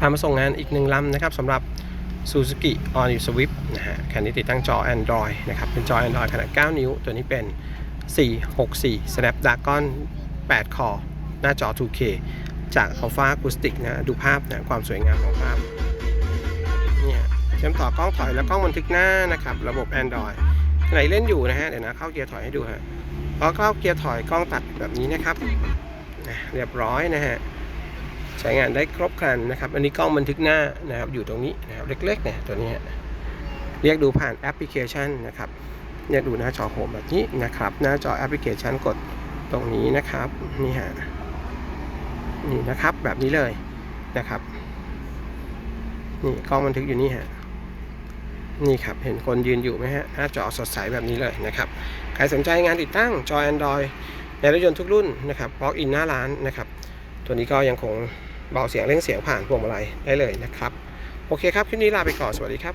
พามาส่งงานอีกหนึ่งลำนะครับสำหรับ Suzuki All New Swift นะฮะคันนี้ติดตั้งจอ Android นะครับ เป็นจอ Android ขนาด 9 นิ้ว ตัวนี้เป็น 464 Snapdragon 8 คอ หน้าจอ 2K จาก Alpha Acoustic นะ ดูภาพนะความสวยงามของภาพเนี่ยเชื่อมต่อกล้องถอยและกล้องบันทึกหน้านะครับ ระบบ Android ขณะเล่นอยู่นะฮะ เดี๋ยวนะเข้าเกียร์ถอยให้ดูฮะพอเข้าเกียร์ถอยกล้องตัดแบบนี้นะครับนะเรียบร้อยนะฮะ ใช้งานได้ครบครันนะครับ อันนี้กล้องบันทึกหน้านะครับ อยู่ตรงนี้นะครับเล็กๆเนี่ยตัวนี้ฮะเรียกดูผ่านแอปพลิเคชันนะครับเรียดูหน้าจอโฮมแบบนี้นะครับ หน้าจอแอปพลิเคชันกดตรงนี้นะครับนี่ฮะนี่นะครับแบบนี้เลยนะครับนี่กล้องบันทึกอยู่นี่ฮะนี่ครับ เห็นคนยืนอยู่ไหมฮะหน้าจอสดใสแบบนี้เลยนะครับ ใครสนใจงานติดตั้งจอ Android ในรถยนต์ทุกรุ่นนะครับพอกอินหน้าร้านนะครับ ตัวนี้ก็ยังคงเบาเสียงเร่งเสียงผ่านพวงมาลัยได้เลยนะครับ โอเคครับ คลิปนี้ลาไปก่อน สวัสดีครับ